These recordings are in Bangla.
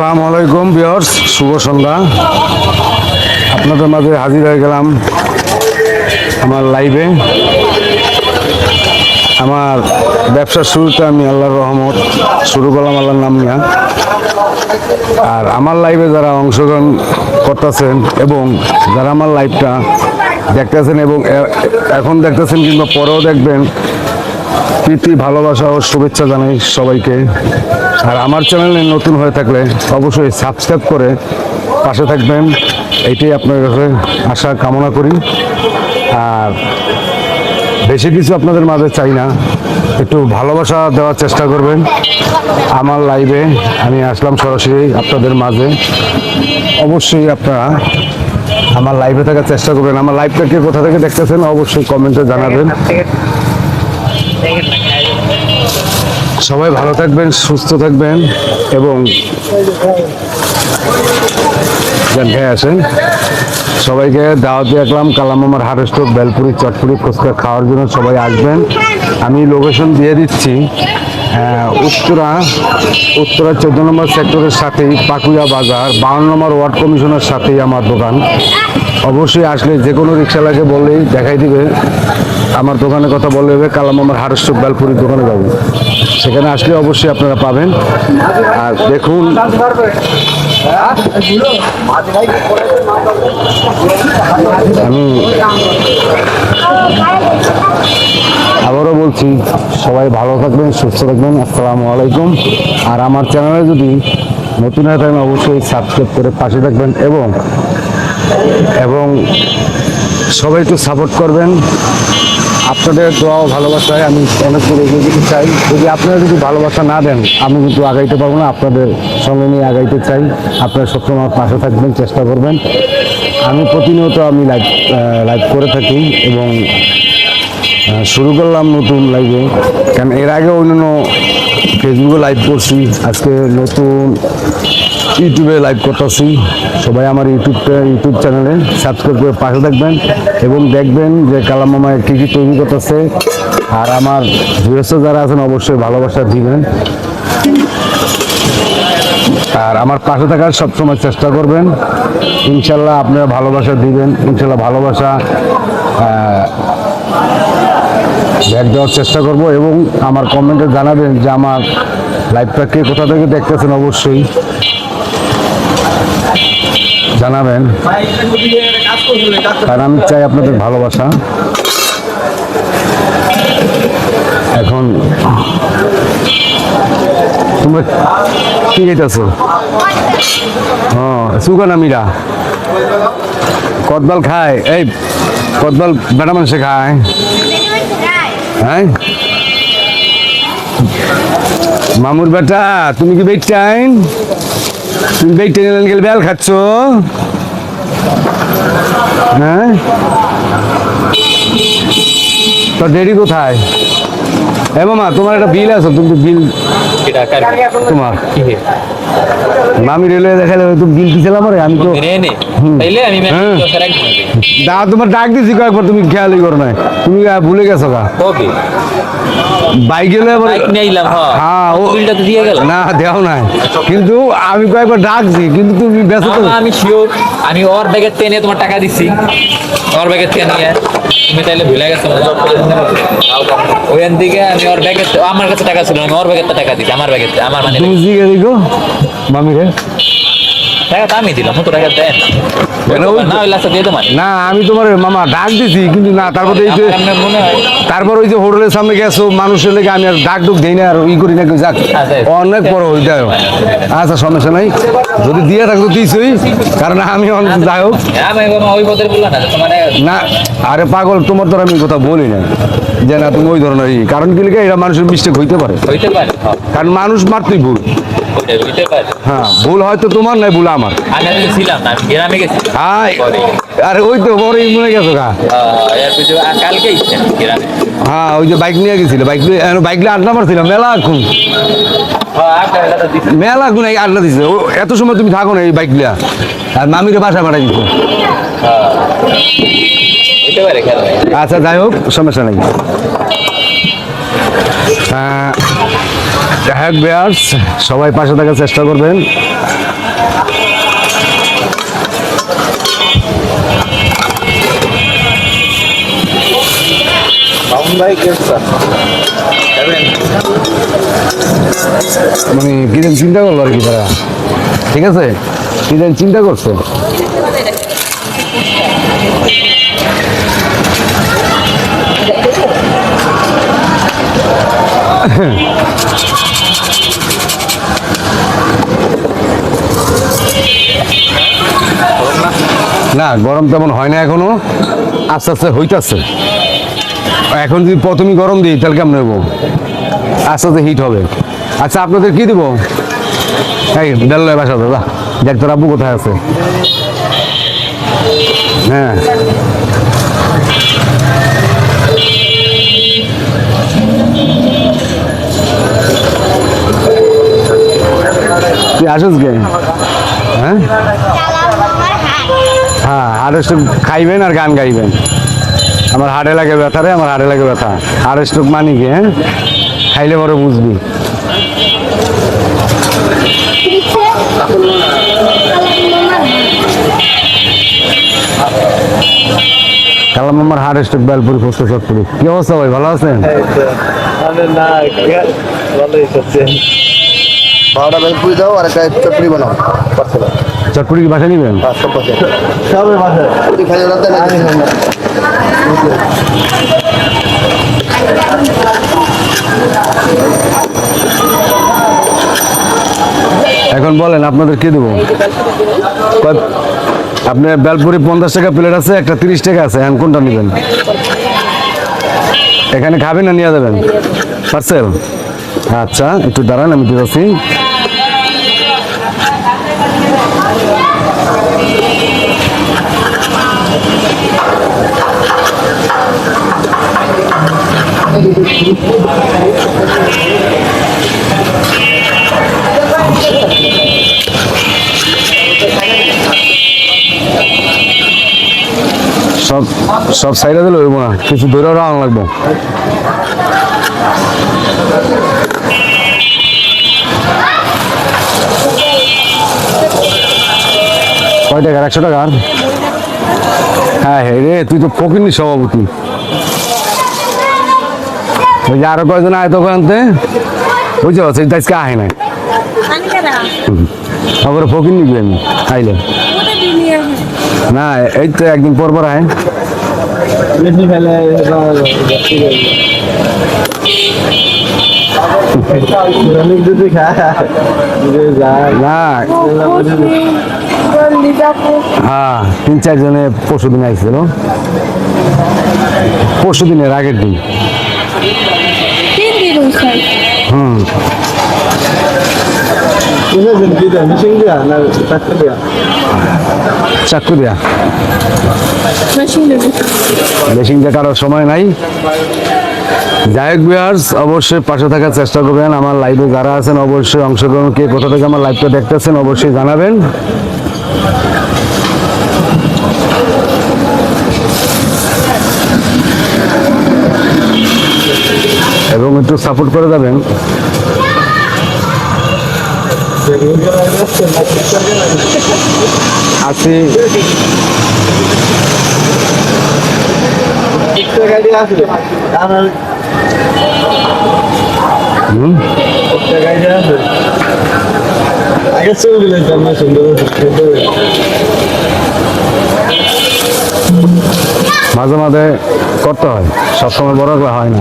আসসালামু আলাইকুম বিয়র্স শুভ সন্ধ্যা। আপনাদের মাঝে হাজির হয়ে গেলাম আমার লাইভে। আমার ব্যবসার শুরুতে আমি আল্লাহর রহমত শুরু করলাম আল্লাহর নাম নিয়ে। আর আমার লাইভে যারা অংশগ্রহণ করতেছেন এবং যারা আমার লাইভটা দেখতেছেন এবং এখন দেখতেছেন কিংবা পরেও দেখবেন প্রীতি, ভালোবাসা ও শুভেচ্ছা জানাই সবাইকে। আর আমার চ্যানেলে নতুন হয়ে থাকলে অবশ্যই সাবস্ক্রাইব করে পাশে থাকবেন। এইটাই আপনার কাছে আশা কামনা করি। আর বেশি কিছু আপনাদের মাঝে চাই না, একটু ভালোবাসা দেওয়ার চেষ্টা করবেন। আমার লাইভে আমি আসলাম সরাসরি আপনাদের মাঝে। অবশ্যই আপনারা আমার লাইভে থাকার চেষ্টা করবেন। আমার লাইভটাকে কোথা থেকে দেখতেছেন অবশ্যই কমেন্টে জানাবেন। সবাই ভালো থাকবেন, সুস্থ থাকবেন এবং খেয়ে আসেন। সবাইকে দাওয়াত রাখলাম, কালাম আমার হারেস্টক বেলপুরি, চটপুরি, ফুচকা খাওয়ার জন্য সবাই আসবেন। আমি লোকেশন দিয়ে দিচ্ছি উত্তরা উত্তরা চোদ্দ নম্বর সেক্টরের সাথেই পাকুয়া বাজার, বাউন্ন নম্বর ওয়ার্ড কমিশনের সাথেই আমার দোকান। অবশ্যই আসলে যে কোনো রিক্সাওয়ালাকে বললেই দেখাই দিবে আমার দোকানের কথা বললে হবে কালাম আমার হারেস্টক বেলপুরির দোকানে যাব। সেখানে আসলে অবশ্যই আপনারা পাবেন। আর দেখুন, আমি আবারও বলছি, সবাই ভালো থাকবেন, সুস্থ থাকবেন, আসসালামু আলাইকুম। আর আমার চ্যানেলে যদি নতুন হয়ে থাকেন, অবশ্যই সাবস্ক্রাইব করে পাশে থাকবেন এবং এবং সবাই একটু সাপোর্ট করবেন। আপনাদের দোয়া ভালোবাসায় আমি অনেক দূর এগিয়ে যেতে চাই। যদি আপনারা যদি ভালোবাসা না দেন, আমি কিন্তু আগাইতে পারব না। আপনাদের সঙ্গে নিয়ে আগাইতে চাই। আপনারা সবসময় আমার পাশে থাকবেন, চেষ্টা করবেন। আমি প্রতিনিয়ত আমি লাইভ লাইভ করে থাকি এবং শুরু করলাম নতুন লাইভে কারণ এর আগে অন্যান্য ফেসবুকে লাইভ করছি। আজকে নতুন ইউটিউবে লাইভ করতেছি। সবাই আমার ইউটিউবটা ইউটিউব চ্যানেলে সাবস্ক্রাইব করে পাশে থাকবেন এবং দেখবেন যে কালাম মামা কী কী তৈরি করতেছে। আর আমার ভিউয়ার্স যারা আছেন, অবশ্যই ভালোবাসা দিবেন। আর আমার পাশে থাকার সবসময় চেষ্টা করবেন। ইনশাল্লাহ আপনারা ভালোবাসা দিবেন। ইনশাল্লাহ ভালোবাসা ব্যাগ দেওয়ার চেষ্টা করব এবং আমার কমেন্টে জানাবেন যে আমার লাইভটা কে কোথা থেকে দেখতেছেন? অবশ্যই জানাবেন। কারণ আমি চাই আপনাদের ভালোবাসা। এখন তোমরা কি গেতেছো ও সুগানা মিরা? কদবাল খায়। এই, কদবাল বেটা মানুষে খায়। হ্যাঁ? মামুর বেটা, তুমি কি বেট টাইম তুমি বেট টাইম গেলে বেল খাচ্ছ? হ্যাঁ? তো ডেডি কোথায়? এ মামা তোমার একটা বিল আছে তুমি বিল তোমার। মামি রেলে দেখালে তুমি বিল দিছিলাম রে আমি তো হ্যাঁ। দা তোমার ডাক দিছি কয়েকবার তুমি খেয়ালই করো নাই। তুমি ভুলে গেছো গা। বাইক গেলে হ্যাঁ ও বিলটা তো দিয়ে গেল। না দেও নাই। কিন্তু আমি কয়েকবার ডাকছি কিন্তু তুমি ব্যস্ত আমি শিওর আমি ওর ব্যাগের টেনে তোমার টাকা দিছি। ওর ব্যাগের টেনে তুমি তাইলে ভুলে গেছো ওইখান থেকে আমি ওর ব্যাগের আমার কাছে টাকা ছিল না, আমি ওর ব্যাগের টাকা দিছি আমার ব্যাগের আমার মানে তুমি দিগো মামি রে টাকা আমি দিলাম তো টাকা দেন না। ওই লাস্টে দিয়ে তোমার না আমি তোমার মামা ডাক দিছি কিন্তু না তারপর এই যে মনে তারপর ওই যে হোটেলের সামনে গেছো মানুষের লেগে আমি আর ডাক ডুক দেই না আর ই করি না কেউ যাক। আচ্ছা। অনেক বড় হয়ে যায়। আচ্ছা সমস্যা নাই। যদি দিয়ে থাকতো দিছই কারণ আমি অনেক যাই হোক। বললাম না আরে পাগল তোমার তো আমি কথা বলি না যে না তুমি ওই ধরনের কারণ কি লিখে এটা মানুষের মিস্টেক হইতে পারে। হইতে পারে হ্যাঁ, কারণ মানুষ মাত্রই ভুল। হ্যাঁ ভুল হয়তো তোমার নাই ভুল আমার। আরে ওই তো বড় মনে গেছো গা। হ্যাঁ ওই যে বাইক নিয়ে গেছিল বাইক নিয়ে বাইক নিয়ে আড্ডা মারছিল মেলা খুন হ্যাঁ মেলা খুন এই আড্ডা দিছে। এত সময় তুমি থাকো না এই বাইক নিয়ে। আর মামিরে বাসা পাঠাই খেলা নেই। আচ্ছা যাই হোক সমস্যা নেই। আহ, হ্যাক বেয়ার্স, সবাই পাশে থাকার চেষ্টা করবেন। মানে কি যেন চিন্তা করল আর কি তারা? ঠিক আছে? কি যেন চিন্তা করছ? না, গরম তেমন হয় না এখনও। আস্তে আস্তে হইতাছে। এখন যদি প্রথমে গরম দিই, তাহলে কেমন নেব আস্তে আস্তে হিট হবে। আচ্ছা আপনাদের কি দেবো? এই বেল্লয় বাসা দাদা। দেখ তোর আব্বু কোথায় আছে? হ্যাঁ। আসিস কে? হ্যাঁ? হ্যাঁ হাড়ে খাইবেন আর গান গাইবেন। আমার হাড়ে লাগে ব্যথা রে আমার হাড়ে লাগে ব্যথা। হাড়ে স্ট্রোক মানি কি হ্যাঁ? খাইলে পরে বুঝবি। কালাম আমার হাড়ে স্ট্রোক বেলপুরি ফস্ত সবপুরি কি অবস্থা ভাই ভালো আছেন? ভালোই করছেন বারোটা বেল পুরি দাও আর একটা চটপটি বানাও। পার্সেল চটপুরি কি বাসা নিবেন? এখন বলেন, আপনাদের কি দেবো? আপনার বেলপুরি পঞ্চাশ টাকা প্লেট আছে, একটা তিরিশ টাকা আছে, এখন কোনটা নেবেন? এখানে খাবেন না, নিয়ে যাবেন? পার্সেল? আচ্ছা একটু দাঁড়ান, আমি দিচ্ছি সব সব সাইডে দিলে হইব না। কিছু ধরে রাখা লাগবে। কয় টাকার একশো টাকার হ্যাঁ হ্যাঁ রে তুই তো ফকিনি সভাপতি ওই যে আরও কয়জন আয় তোকে আনতে? বুঝতে পারছি আজকে আহে নাই। আবার ফকির নিবি আমি আইলে। না এই তো একদিন পর পর আয়। না হ্যাঁ তিন চারজনে পরশু দিন আসছিল পরশু দিনের আগের দিন। তিন দিন হয়েছে। হুম। দেয়? মিশিং চাকু দেয়া? মেশিনে বেশি কারোর সময় নাই। যাই হোক বিহার্স অবশ্যই পাশে থাকার চেষ্টা করবেন। আমার লাইভে যারা আছেন অবশ্যই অংশগ্রহণ কে কোথা থেকে আমার লাইভটা দেখতেছেন অবশ্যই জানাবেন। এবং একটু সাপোর্ট করে যাবেন। আছি হুম? মাঝে মাঝে করতে হয়, সবসময় বড় করে হয় না।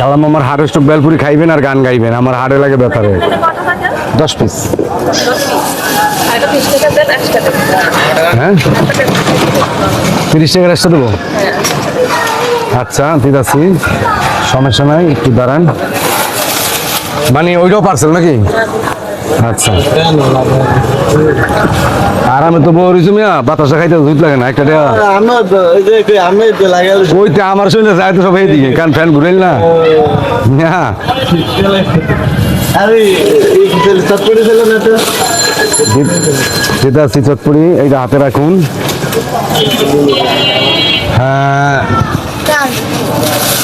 কালাম আমার হাড়ে স্টক বেলপুরি খাইবেন আর গান গাইবেন, আমার হাড়ে লাগে ব্যথারে দশ পিস হ্যাঁ? তিরিশ টাকার একটা দেবো? আচ্ছা আছে সমস্যা নাই একটু দাঁড়ান। মানে ওইটাও পার্সেল নাকি? আচ্ছা। আর আমি তো বউ রইছি মিয়া বাতাসা খাইতে দুধ লাগে না একটা ওইতে আমার শরীরে যায় তো সব এইদিকে কারণ ফ্যান ঘুরেল না। হ্যাঁ আছে চটপুরি এইটা হাতে রাখুন। হ্যাঁ।